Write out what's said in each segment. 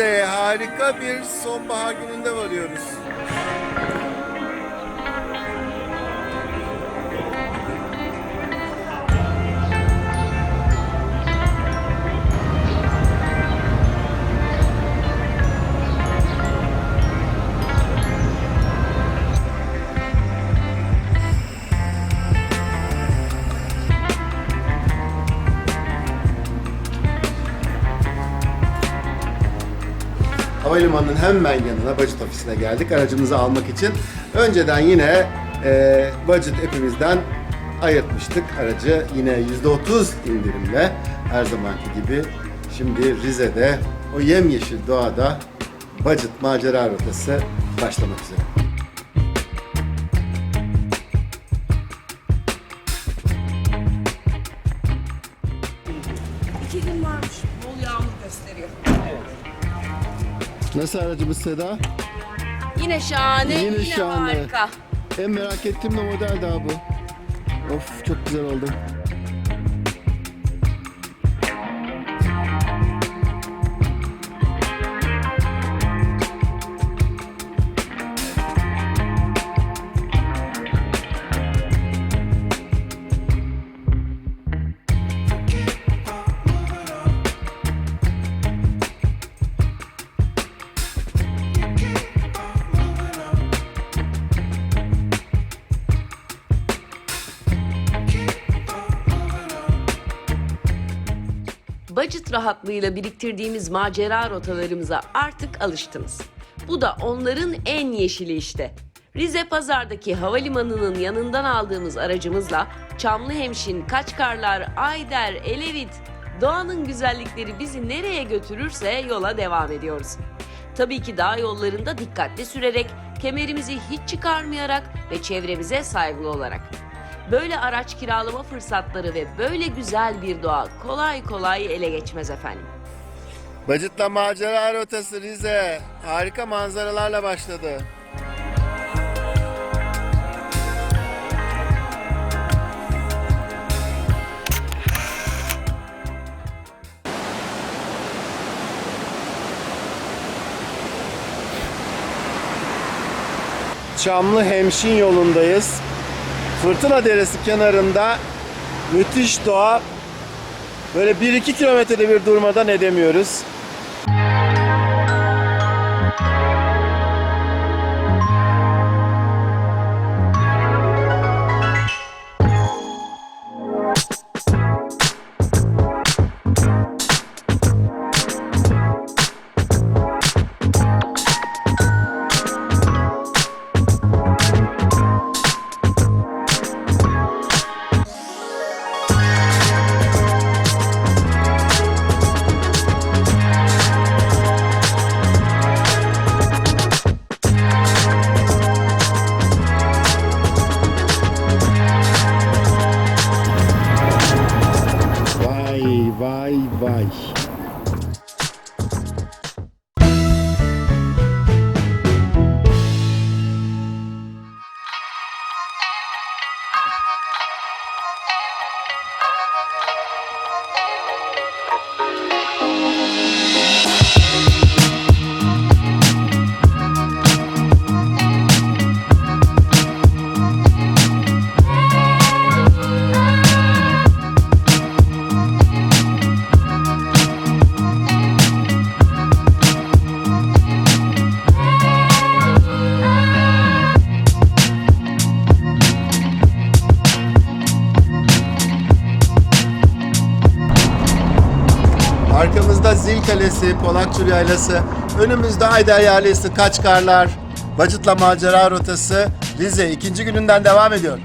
Rize'ye harika bir sonbahar gününde varıyoruz. Havalimanının hemen yanına budget ofisine geldik aracımızı almak için. Önceden yine e, budget app'imizden ayırtmıştık aracı yine %30 indirimle her zamanki gibi. Şimdi Rize'de o yemyeşil doğada budget macera rotası başlamak üzere. İki gün varmış. Bol yağmur gösteriyor. Nasıl aracımız Seda? Yine şahane, Yine yine, şahane. harika. En merak ettiğim de model daha bu. Of çok güzel oldu. Budget rahatlığıyla biriktirdiğimiz macera rotalarımıza artık alıştınız. Bu da onların en yeşili işte. Rize Pazar'daki havalimanının yanından aldığımız aracımızla Çamlıhemşin, Kaçkarlar, Ayder, Elevit, doğanın güzellikleri bizi nereye götürürse yola devam ediyoruz. Tabii ki dağ yollarında dikkatli sürerek, kemerimizi hiç çıkarmayarak ve çevremize saygılı olarak. Böyle araç kiralama fırsatları ve böyle güzel bir doğa kolay kolay ele geçmez efendim. Budget'la macera rotası Rize. Harika manzaralarla başladı. Çamlı Hemşin yolundayız. Fırtına Deresi kenarında müthiş doğa. Böyle 1-2 kilometrede bir durmadan edemiyoruz. peace. Arkamızda Zil Kalesi, Polakçur Yaylası, önümüzde Ayder Yaylası, Kaçkarlar, Bacıtla Macera Rotası, Rize ikinci gününden devam ediyor.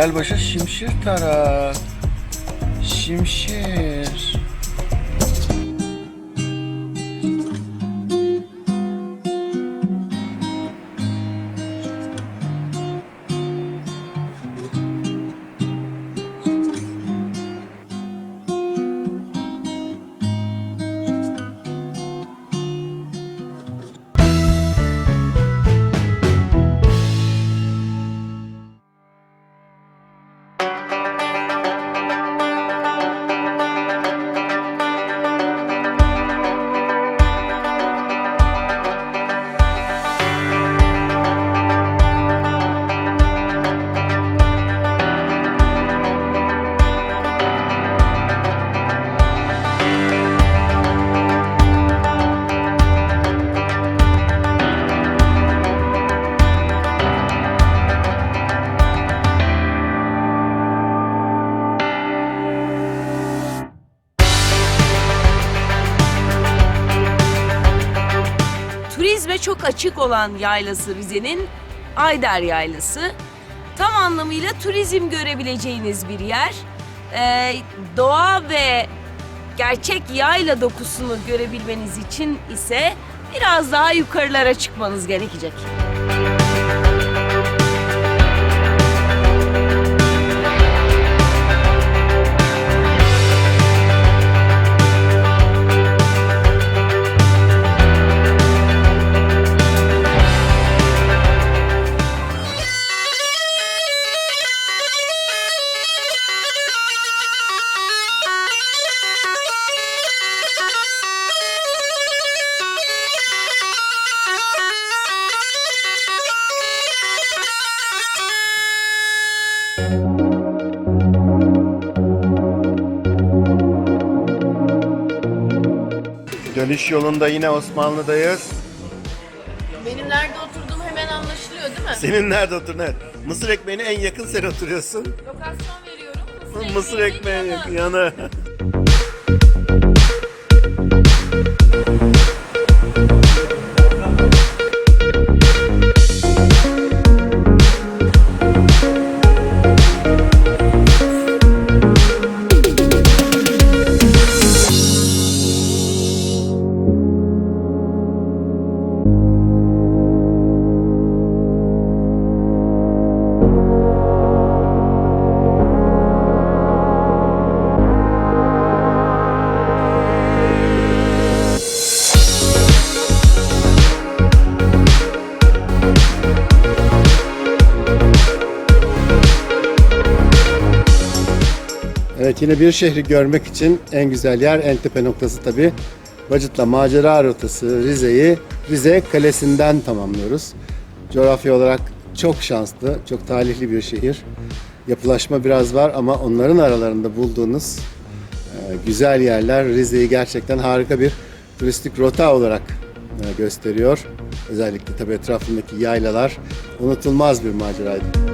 Kelbaşı Şimşir Tarak. Şimşir. Açık olan yaylası Rize'nin Ayder Yaylası. Tam anlamıyla turizm görebileceğiniz bir yer. Ee, doğa ve gerçek yayla dokusunu görebilmeniz için ise biraz daha yukarılara çıkmanız gerekecek. Dönüş yolunda yine Osmanlı'dayız. Benim nerede oturduğum hemen anlaşılıyor değil mi? Senin nerede oturun? Evet. Mısır ekmeğine en yakın sen oturuyorsun. Lokasyon veriyorum. Mısır ekmeği yanı. yanı. Evet yine bir şehri görmek için en güzel yer, en tepe noktası tabi. Bacıt'la macera rotası Rize'yi Rize Kalesi'nden tamamlıyoruz. Coğrafya olarak çok şanslı, çok talihli bir şehir. Yapılaşma biraz var ama onların aralarında bulduğunuz e, güzel yerler Rize'yi gerçekten harika bir turistik rota olarak e, gösteriyor. Özellikle tabi etrafındaki yaylalar unutulmaz bir maceraydı.